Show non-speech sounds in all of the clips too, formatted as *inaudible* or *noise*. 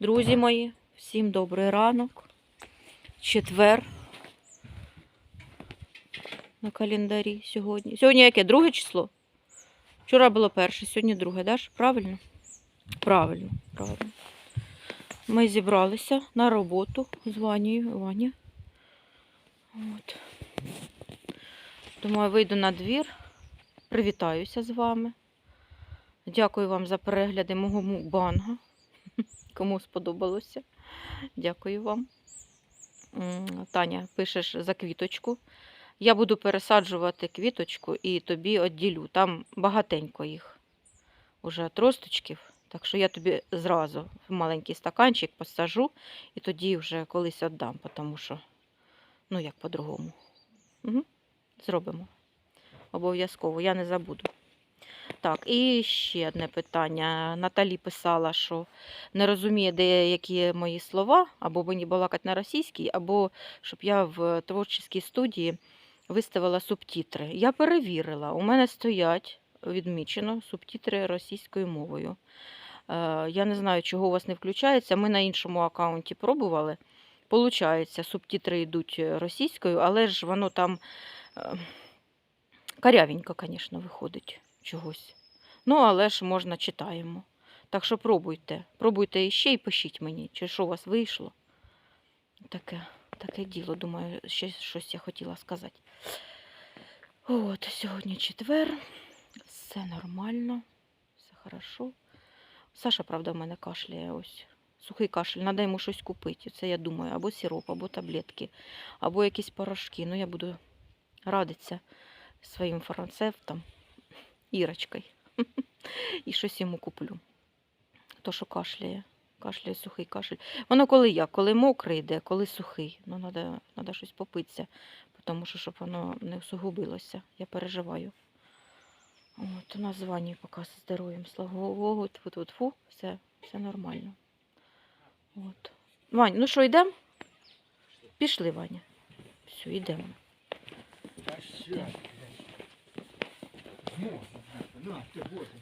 Друзі мої, всім добрий ранок. Четвер на календарі сьогодні. Сьогодні яке? Друге число? Вчора було перше, сьогодні друге, да? ж? Правильно? Правильно, правильно. Ми зібралися на роботу з Ванією. Ваня. От. Думаю, вийду на двір, привітаюся з вами. Дякую вам за перегляди мого мукбанга. *laughs* Кому сподобалося. Дякую вам. Таня, пишеш за квіточку. Я буду пересаджувати квіточку і тобі відділю. Там багатенько їх уже отросточків. Так що я тобі зразу в маленький стаканчик посажу і тоді вже колись віддам, тому що, ну як по-другому. Угу. Зробимо. Обов'язково, я не забуду. Так, і ще одне питання. Наталі писала, що не розуміє деякі мої слова, або мені балакати на російській, або щоб я в творчій студії виставила субтитри. Я перевірила, у мене стоять відмічено субтитри російською мовою. Е, Я не знаю, чого у вас не включається. Ми на іншому аккаунті пробували. Получається, субтитри йдуть російською, але ж воно там е, карявенько, звісно, виходить чогось. Ну, але ж можна читаємо. Так що пробуйте. Пробуйте іще і пишіть мені, чи що у вас вийшло. Таке, таке діло, думаю, ще щось я хотіла сказати. От, сьогодні четвер. Все нормально, все хорошо. Саша, правда, в мене кашляє ось. Сухий кашель, треба йому щось купити. Це я думаю, або сироп, або таблетки, або якісь порошки. Ну, я буду радитися своїм фармацевтом, Ірочкою. *laughs* І щось йому куплю. То, що кашляє. Кашляє сухий кашель. Воно коли як, коли мокрий йде, коли сухий. Ну, треба, треба щось попитися, тому що щоб воно не усугубилося. Я переживаю. От, у нас з Ванею поки з здоров'ям, слава Богу, тьфу тьфу тьфу все, все нормально. От. Вань, ну що, йдемо? Пішли, Ваня. Все, йдемо.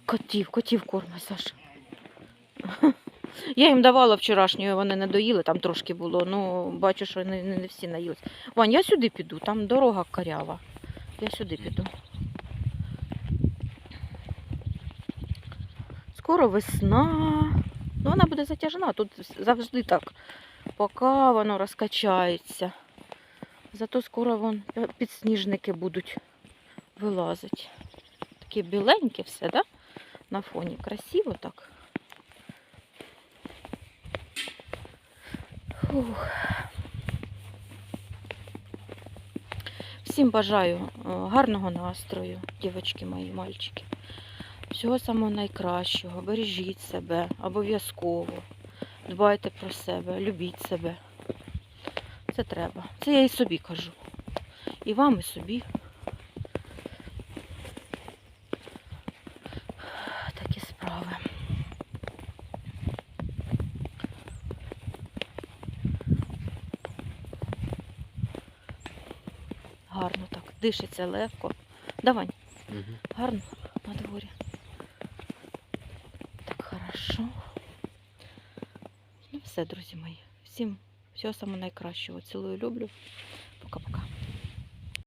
Котів, котів корма, Саша. Я їм давала вчорашньої, вони не доїли, там трошки було. Ну, бачу, що не, не, всі наїлись. Вань, я сюди піду, там дорога карява. Я сюди піду. Скоро весна. Ну, вона буде затяжна. Тут завжди так, поки воно розкачається. Зато скоро вон підсніжники будуть вилазити. Такі біленькі все, да? На фоні. Красиво так. Фух. Всім бажаю е, гарного настрою, дівчатки мої, мальчики. Всього самого найкращого. Бережіть себе обов'язково. Дбайте про себе, любіть себе. Це треба. Це я і собі кажу. І вам, і собі. Такі справи. Гарно так. Дишиться легко. Давай, гарно на дворі. Так хорошо. Ну, все, друзі мої. Всім всього самого найкращого. Цілую, люблю. Пока-пока.